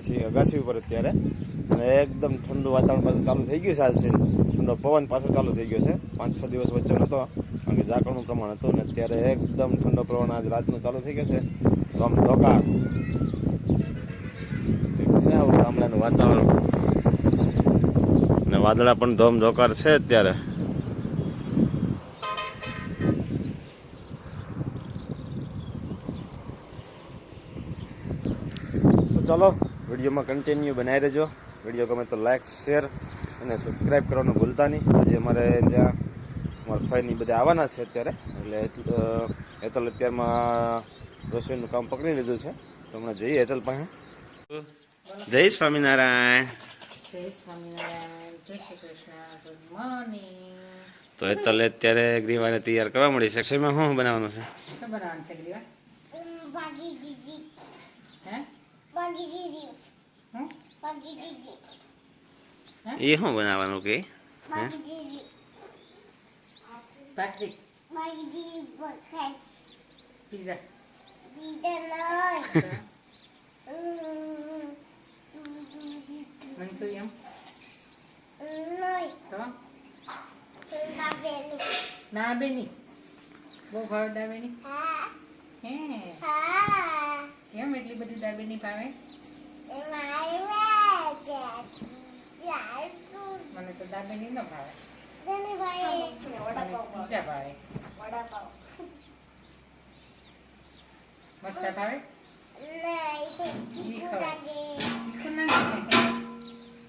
આવી છીએ અગાસી ઉપર અત્યારે. અને એકદમ ઠંડુ વાતાવરણ પાછું ચાલુ થઈ ગયું છે આજથી ઠંડો પવન પાછો ચાલુ થઈ ગયો છે. પાંચ, છ દિવસ વચ્ચે નહોતો કારણ કે ઝાકળનું પ્રમાણ હતું ને અત્યારે એકદમ ઠંડો પ્રમાણ આજ રાતનું ચાલુ થઈ ગયો છે. તો આમ ધોકા. ગામડાનું વાતાવરણ. ને વાદળા પણ ધોમ ધોકાર છે અત્યારે. ચાલો વિડીયોમાં કન્ટિન્યુ બનાવી રહેજો વીડિયો ગમે તો લાઇક શેર અને સબસ્ક્રાઈબ કરવાનું ભૂલતા નહીં. આજે અમારે ત્યાં અમારા ફાઈની બધા આવવાના છે અત્યારે. એટલે હેતલ અત્યારમાં રસોઈનું કામ પકડી લીધું છે. તો હમણાં જઈએ હેતલ પાસે. જય સ્વામિનારાયણ. જય સ્વામિનારાયણ. જય શ્રી કૃષ્ણ. ગુડ મોર્નિંગ તો હેતલ અત્યારે ગ્રીવાને તૈયાર કરવા મળી છે. શેમાં શું બનાવવાનું છે? શું બનાવવાનું છે ગ્રીવા? એ શું બનાવવાનું કે ni. દાબેની બહુ ભાવે દાબેની Ha, હે બધી દાબેની ભાવે. મને તો દાબેની ન ભાવે પીઝા ભાવે.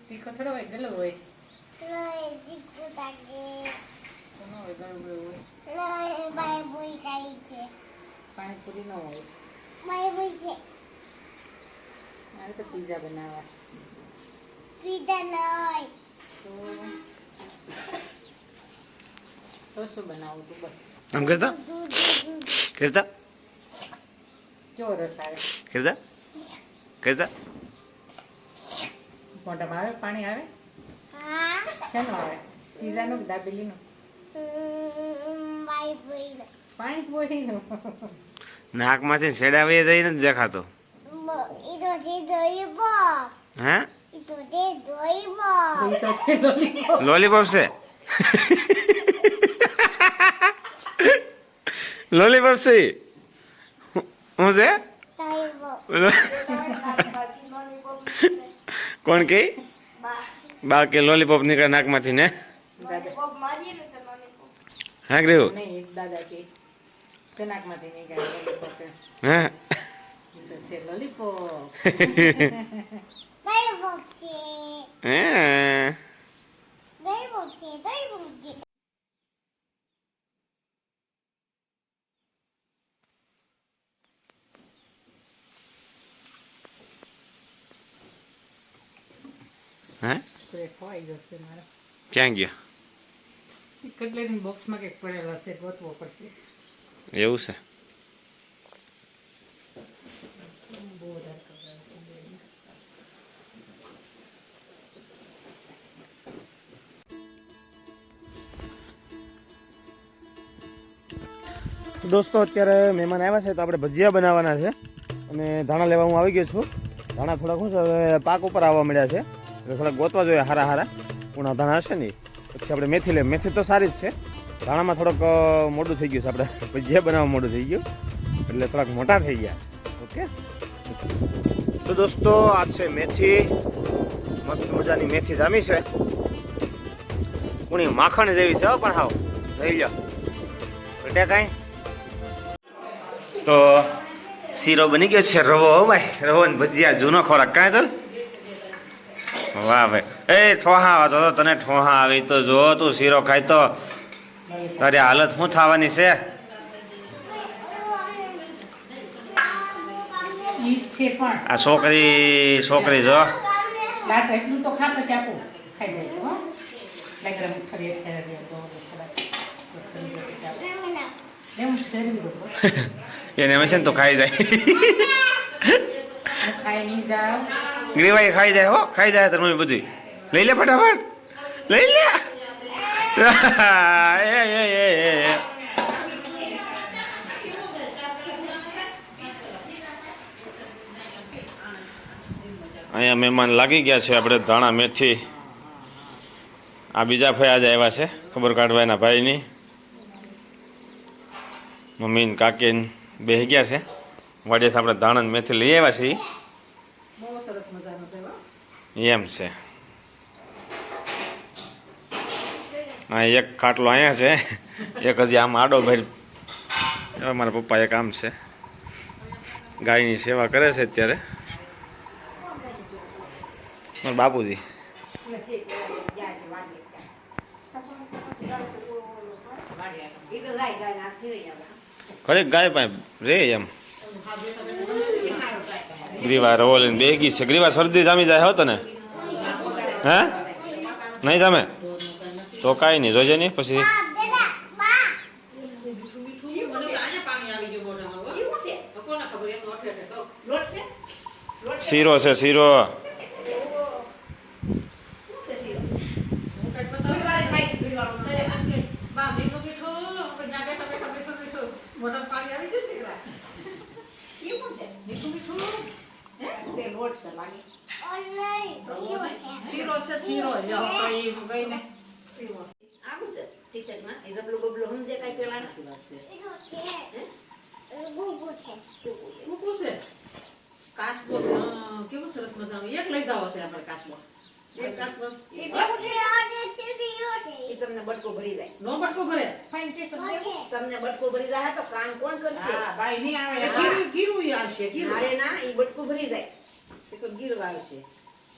તીખું થોડો હોય ગલો હોય. પાણીપુરી ન હોય. મારે તો પીઝા બનાવવા. Pizza lain. તો શું બનાવું તું બસ. આમ કરતા? કરતા? કેવો રસ આવે. કરતા? કરતા? મોઢામાં આવે? પાણી આવે? શેનો આવે? પીઝાનું કે દાબેલીનું. પાણી પોરીનું નાકમાંથી છેડાવીએ જઈને જઈ નથી દેખાતો. લોલીપોપ છે લોલીપોપ છે હું છે કોણ કે બા કે લોલીપોપ નીકળે નાકમાંથી ને હા ગ્રેવું નહીં એક દાદા કે કનાકમાંથી નીકળે lollipop એ. હે તો છે sih. હે ક્યાં ગયો એ કટલેરીના બોક્સમાં કંઈક પડેલો હશે ગોતવો પડશે એવું છે દોસ્તો, અત્યારે મહેમાન આવ્યા છે તો આપણે ભજીયા બનાવવાના છે. અને ધાણા લેવા હું આવી ગયો છું. ધાણા થોડાક શું હવે પાક ઉપર આવવા મળ્યા છે. એટલે થોડાક ગોતવા જોઈએ હારા હારા. પૂણા ધાણા હશે ને પછી આપણે મેથી લે મેથી તો સારી જ છે. ધાણામાં થોડોક મોડું થઈ ગયું છે આપણે. ભજીયા બનાવવા મોડું થઈ ગયું. એટલે થોડાક મોટા થઈ ગયા. ઓકે? તો દોસ્તો, આ છે મેથી. મસ્ત મજાની મેથી જામી છે. કુણી માખણ જેવી છે પણ હાવ. લઈ લો ઘટે કાંઈ? તો શીરો બની ગયો છે રવો હો ભાઈ. રવો ને ભજીયા જૂનો ખોરાક. કાંઈ ચાલ વાહ ભાઈ. એ ઠોહા આવતો તો તને ઠોહા આવી તો જો તું શીરો ખાય તો. તારી હાલત શું થવાની છે? ઈ જ છે પણ. આ છોકરી છોકરી જો. એટલું તો ખા પછી આપું. ખાઈ જાય હો. લાગડમ ફરી ફેરવી તો એને હશે ને તો ખાઈ જાય ગ્રેવાઈ ખાઈ જાય હો ખાઈ જાય તમે બધું લઈ લે ફટાફટ લઈ લે એ એ એ અહીંયા મહેમાન લાગી ગયા છે, આપણે ધાણા, મેથી. આ બીજા ભાઈ આજે આવ્યા છે, ખબર કાઢવા એના ભાઈની. મમ્મીને કાકીને. ને ગયા છે. વાડીએથી આપણે ધાણા મેથી લઈ આવ્યા છીએ. બહુ સરસ મજાનું છે એમ છે. આ એક ખાટલો અહીંયા છે. એક હજી આમ આડો ભાઈ એવા મારા પપ્પા એક આમ છે. ગાયની સેવા કરે છે અત્યારે. મારા બાપુજી. ખરેખ ગાય પાસે રે એમ. ગ્રીવા રોલ બેગી છે. ગ્રીવા શરદી જામી જાય હો તને હે? નહીં જામે? તો કાંઈ નહીં. જોજે નહીં પછી. બા દાદા બા શીરો છે. શીરો ઓનલાઈન શીરો છે. શીરો જો કઈ કઈ ને? સાચી વાત છે. એનો છે. ગુગુ છે. કૂકુ છે. કાચબો છે. હા, કેવું સરસ મજાનું. એક લઈ જાવ છે આપણે કાચબો. એક એ તમને બટકો ભરી જાય નો બટકો ભરે ઓકે તમને બટકો ભરી જાય તો કામ કોણ કરશે હા બાઈ નહીં આવે ગીરું ગીરું આવશે ગીરું મારે ના એ બટકું ભરી જાય એ તો ગીરું આવશે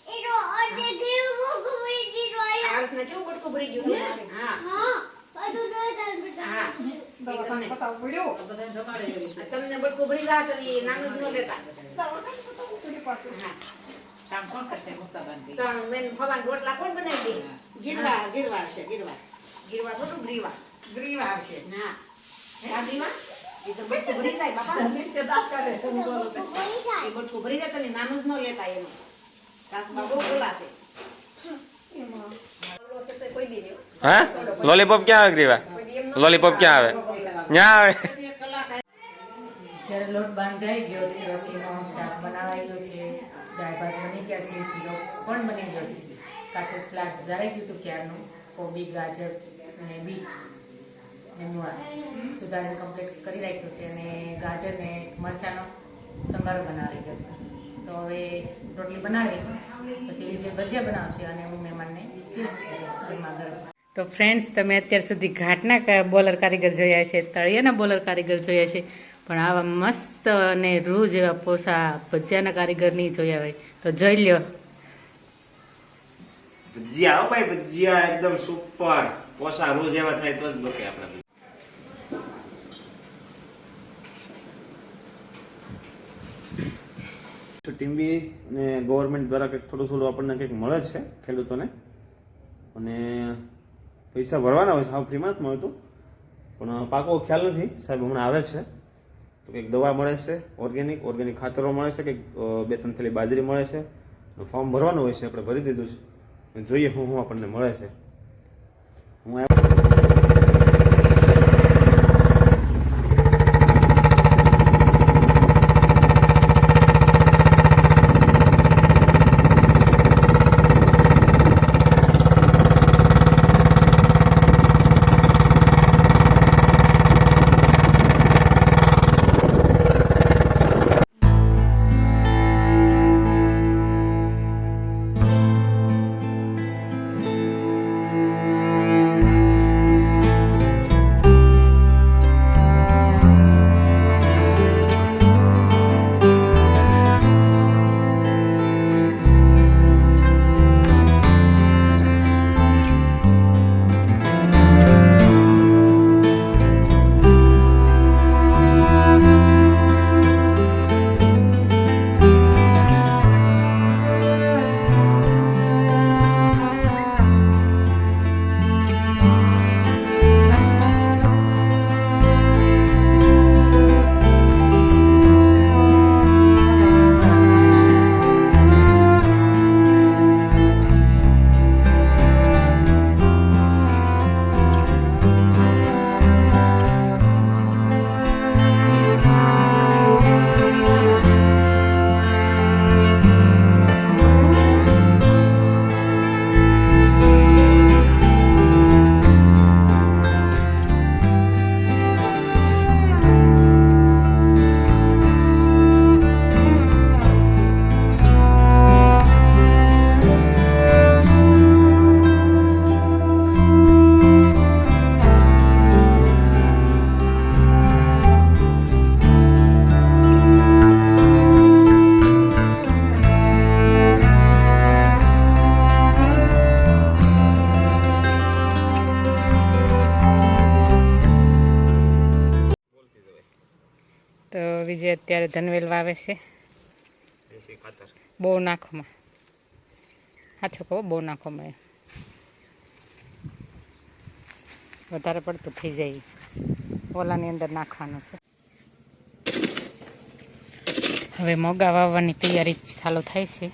એનો ઓને ગીરવો ગુવી ગીરવો આ રીતના કેવું બટકું ભરી ગયું હા હા બધું દોઈ કાલ હા બધા દવાખાને પતાવવું પડ્યું જમાડે તમને બટકું ભરી જાય તો એ નાનું જ ન લેતા હા કામ કોણ કરશે મુક્તાબાનથી? તો મેન ફવાન રોટલા કોણ બનાવી દે ગીરવા ગીરવા આવશે ગીરવા ગીરવા થોડું ગ્રીવા ગ્રીવા આવશે હા આ ગ્રીવા એ તો બટકું ભરી જાય બાપા નિત્ય દાંત કાઢે તમે બોલો તો. એ જાય ભરી જાય તમે નાનું જ ન લેતા એનું બહુ બોલાશે. હે લોલીપોપ ક્યાં આવે ગ્રીવા ન લોલીપોપ ક્યાં આવે ન્યા આવે ત્યારે લોટ બાંધાઈ ગયો છે રોટલીનો શાક બનાવાઈ ગયો છે દાળ ભાત બની ગયા છે, શીરો પણ બની ગયો છે. કાચો સ્પ્લાસ ધરાઈ ગયું હતું ક્યારનું કોબી, ગાજર અને બીટ ને મુળા સુધારીને કમ્પ્લીટ કરી રાખ્યું છે અને ગાજર ને મરચાંનો સંભારો બનાવી ગયો છે. તો હવે રોટલી બનાવી, પછી જે ભજીયા બનાવશે અને હું મહેમાનને ઘરમાં ગરમ. તો ફ્રેન્ડ્સ તમે અત્યાર સુધી ઘાટના બોલર કારીગર જોયા છે તળિયાના બોલર કારીગર જોયા છે પણ આવા મસ્ત અને રૂ જેવા પોસા ભજીયાના કારીગર નહીં જોયા હોય. તો જોઈ લ્યો. ભજીયા આવો ભાઈ ભજીયા એકદમ સુપર પોસા રૂ એવા થાય તો જ બોકે આપણે ટીમ્બી અને ગવર્મેન્ટ દ્વારા કંઈક થોડું થોડું આપણને કંઈક મળે છે ખેડૂતોને. અને પૈસા ભરવાના હોય સાવ ફ્રીમાં જ મળતું. પણ પાકો ખ્યાલ નથી. સાહેબ હમણાં આવે છે. તો કંઈક દવા મળે છે ઓર્ગેનિક ઓર્ગેનિક ખાતરો મળે છે કંઈક બે ત્રણ થેલી બાજરી મળે છે. ફોર્મ ભરવાનું હોય છે, આપણે ભરી દીધું છે. જોઈએ હું હું આપણને મળે છે. હું અત્યારે ધનવેલ વાવે છે. બહુ નાખોમાં સાચું કહો બહુ નાખોમાં એમ. વધારે પડતું થઈ જાય. ઓલાની અંદર નાખવાનું છે. હવે મોગા વાવવાની તૈયારી ચાલુ થાય છે.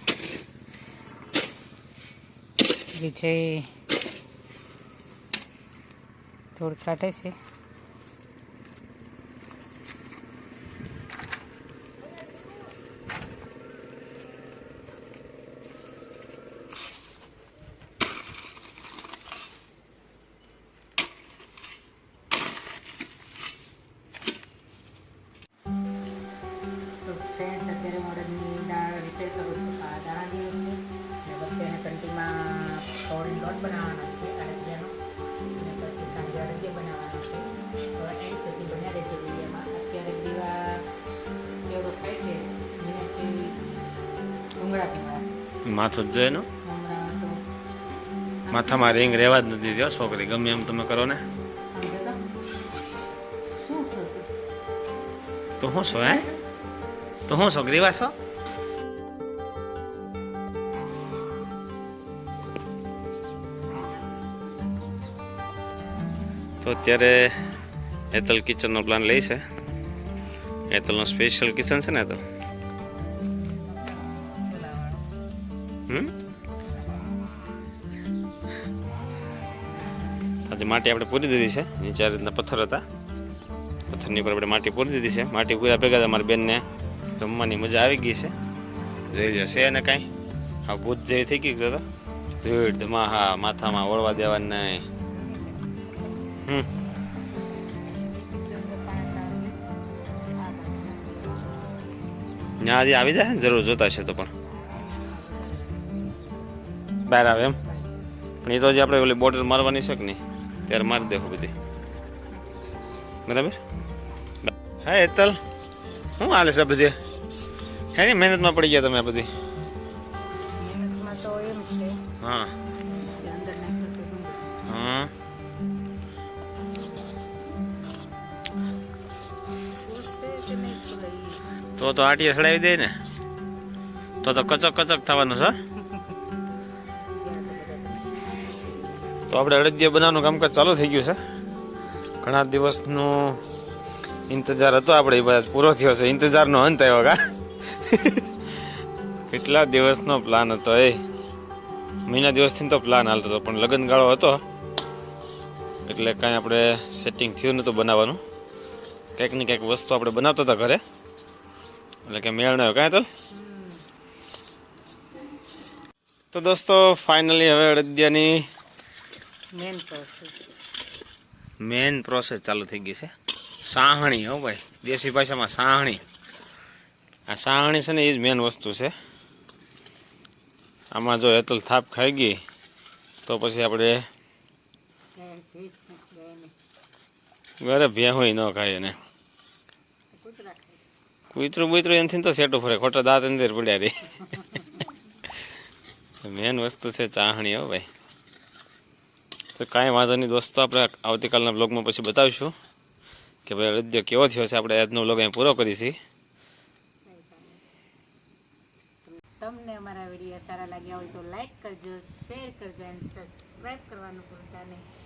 વિજય ધૂળ કાઢે છે. માથું જ જોઈએ માથામાં રિંગ રહેવા જ નથી દો છોકરી, ગમે એમ તમે કરો ને. તો શું છો, હે? તો શું છો વાસો તો અત્યારે એતલ કિચનનો પ્લાન લઈ છે. એતલનો સ્પેશિયલ કિચન છે ને તો આજે માટી આપણે પૂરી દીધી છે. નીચે રીતના પથ્થર હતા. પથ્થરની ઉપર આપણે માટી પૂરી દીધી છે. માટી પૂરા ભેગા અમારી બેનને રમવાની મજા આવી ગઈ છે. જોઈ લો, છે એને કાંઈ? હા ભૂત જેવી થઈ ગઈ તો. ધૂળ ધમા હા માથામાં ઓળવા દેવા નહીં. હમ. ત્યાં આજે આવી જાય ને? જરૂર જોતા છે તો પણ. બહાર આવે એમ. પણ એ તો હજી આપણે ઓલી બોર્ડર મારવાની છે કે નહીં? ત્યારે મારી દેવું બધી. બરાબર? હા એતલ. શું હાલે છે બધી? હેની મહેનતમાં પડી ગયા તમે બધી? હા. હા. તો તો આટીએ સડાવી દે ને. તો તો કચક કચક થવાનું છે તો આપણે અડદિયા બનાવવાનું કામકાજ ચાલુ થઈ ગયું છે. ઘણા દિવસનો ઇંતજાર હતો આપણે, એ બધા પૂરો થયો છે. ઇંતજારનો અંત આવ્યો કા? કેટલા દિવસનો પ્લાન હતો એ? મહિના દિવસથી તો પ્લાન હાલતો હતો, પણ લગ્નગાળો હતો. એટલે કાંઈ આપણે સેટિંગ થયું નહોતું બનાવવાનું. કંઈક ને કંઈક વસ્તુ આપણે બનાવતા હતા ઘરે. એટલે કે મેળ ન કાંઈ તો તો દોસ્તો ફાઇનલી હવે અડદિયાની મેન પ્રોસેસ મેન પ્રોસેસ ચાલુ થઈ ગઈ છે. સાહણી હો ભાઈ. દેશી ભાષામાં સાહણી. આ સાહણી છે ને એ જ મેન વસ્તુ છે. આમાં જો એતલ થાપ ખાઈ ગઈ તો પછી આપણે ઘરે ભેહોય ન ખાય એને. કૂતરું બુતરું એનાથી તો સેટું ફરે. ખોટા દાંત અંદર પડ્યા રે. મેન વસ્તુ છે ચાહણી હો ભાઈ. તો કાંઈ વાંધો નહીં દોસ્તો, આપણે આવતીકાલના બ્લોગમાં પછી બતાવીશું કે ભાઈ અયોધ્યા કેવો થયો છે. આપણે આજનો બ્લોગ અહીં પૂરો કરીશી. તમને અમારા વીડિયો સારા લાગ્યા હોય તો લાઈક કરજો શેર કરજો એન્ડ સબસ્ક્રાઈબ કરવાનું ભૂલતા નહીં.